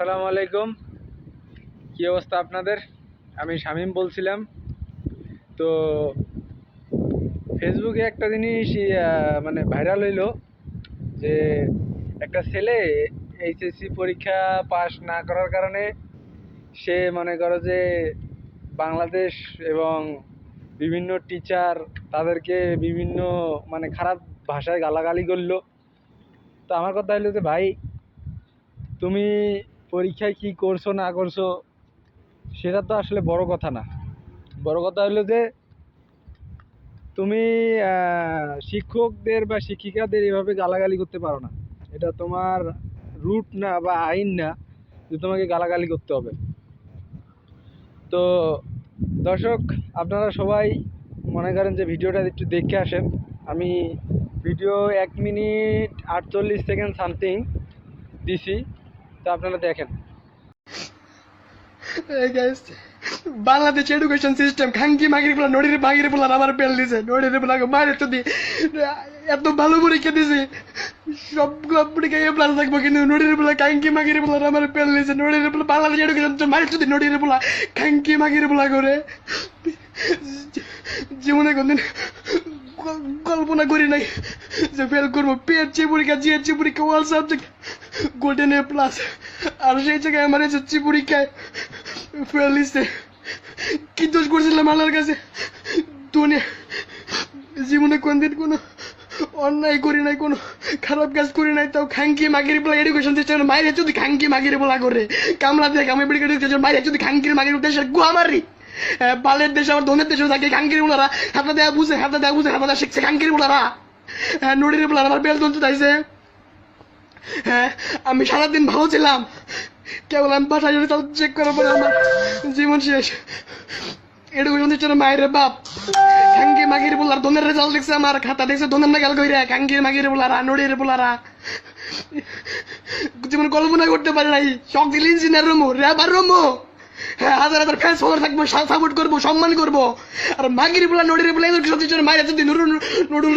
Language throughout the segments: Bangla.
আসসালামু আলাইকুম। কী অবস্থা আপনাদের? আমি শামীম বলছিলাম। তো ফেসবুকে একটা জিনিস মানে ভাইরাল হইল যে একটা ছেলে এইচএসসি পরীক্ষা পাস না করার কারণে সে মনে করো যে বাংলাদেশ এবং বিভিন্ন টিচার তাদেরকে বিভিন্ন মানে খারাপ ভাষায় গালাগালি করল। তো আমার কথা হলো যে, ভাই, তুমি পরীক্ষায় কি করছ, না করছ, সেটা তো আসলে বড় কথা না। বড় কথা হলো যে, তুমি শিক্ষকদের বা শিক্ষিকাদের এভাবে গালাগালি করতে পারো না। এটা তোমার রুট না বা আইন না যে তোমাকে গালাগালি করতে হবে। তো দর্শক, আপনারা সবাই মনে করেন যে ভিডিওটা একটু দেখে আসেন। আমি ভিডিও এক মিনিট আটচল্লিশ সেকেন্ড সামথিং দিছি। তো আপনারা দেখেন। বাংলাদেশ এডুকেশন সিস্টেম খাঙ্কি মাগির নড়ির বলা পেল দিছে। নড়ির বলা মায়ের তো এত ভালো পরীক্ষা দিছে? সবগুলো পরীক্ষা এ থাকব কিন্তু নড়ির খাঙ্কি মাগির বলা পেল দিছে। নড়ির বলা বাংলাদেশ এডুকেশন মায়ের যদি নড়ির খাঙ্কি মাগির করে জীবনে কোনদিন কল্পনা করি নাই যে ফেল করব। পিএইচসি পরীক্ষা জিএইচসি পরীক্ষা all subject golden A plus আর সেই জায়গায় আমার এসএসসি পরীক্ষায় ফেল দিচ্ছে কি দোষ করছিলাম আল্লাহর কাছে? দুনিয়া জীবনে কোনদিন কোনো অন্যায় করি নাই, কোনো খারাপ কাজ করি নাই, তাও খাঙ্কি মাগির বলা এডুকেশন সিস্টেম মাইরে যদি খাঙ্কি মাগির বলা করে, কামলা দেখ, আমি এডুকেশন মাইরে যদি খাঙ্কির মাগির দেশের গুয়া মারি। বালের দেশে আমার ধনের দেশে থাকে, খাঙ্কির বলারা হাতে দেয়া বুঝে, হাতে দেয়া বুঝে, হাতে দেয়া শিখছে খাঙ্কির হ্যাঁ নড়ির বলারা আমার বেল তুলতে চাইছে হ্যাঁ আমি সারাদিন ভালো ছিলাম। কেবল আমি বাসায় যদি তাও চেক করার পরে আমার জীবন শেষ। এডুকেশন সিস্টেম মায়ের বাপ? খাঙ্কি মাগির বলার ধনের রেজাল্ট দেখছে আমার খাতা দেখছে, ধনের নাগাল কইরা খাঙ্কির মাগির বলারা নড়ির বলারা জীবন কল্পনা করতে পারে নাই। শখ দিল ইঞ্জিনিয়ার রুমো রেবার রুমো। হ্যাঁ হাজার হাজার ফলোয়ার থাকব সাপোর্ট করব, সম্মান করব। আর মাগির বলা নড়ির বলা এদের সত্যি মায়ের যদি নুরুল নুরুল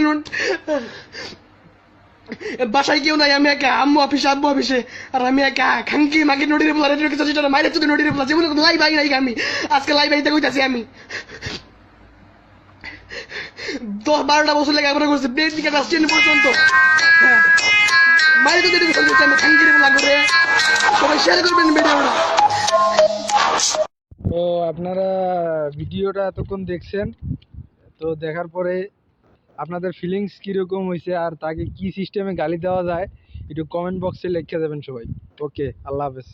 বাসায় কেউ নাই, আমি একা, আম্মু অফিসে, আব্বু অফিসে, আর আমি একা, খাঙ্কি, মাগি নড়ির বলা রেডিও কিছু সেটা মাইরে যদি নড়ির বলা জীবনে কোনো লাই ভাই নাই আমি। আজকে লাই ভাইতে কইতাছি আমি। দশ বারোটা বছর লেগে আমরা করছি বেশ দিকে টেন পর্যন্ত। হ্যাঁ। মাইরে যদি এডুকেশন সিস্টেম খাঙ্কির বলা করে। সবাই শেয়ার করবেন ভিডিওটা তো আপনারা ভিডিওটা এতক্ষণ দেখছেন, তো দেখার পরে আপনাদের ফিলিংস কীরকম হয়েছে আর তাকে কি সিস্টেমে গালি দেওয়া যায়, একটু কমেন্ট বক্সে লিখে দেবেন সবাই। ওকে আল্লাহ হাফেজ।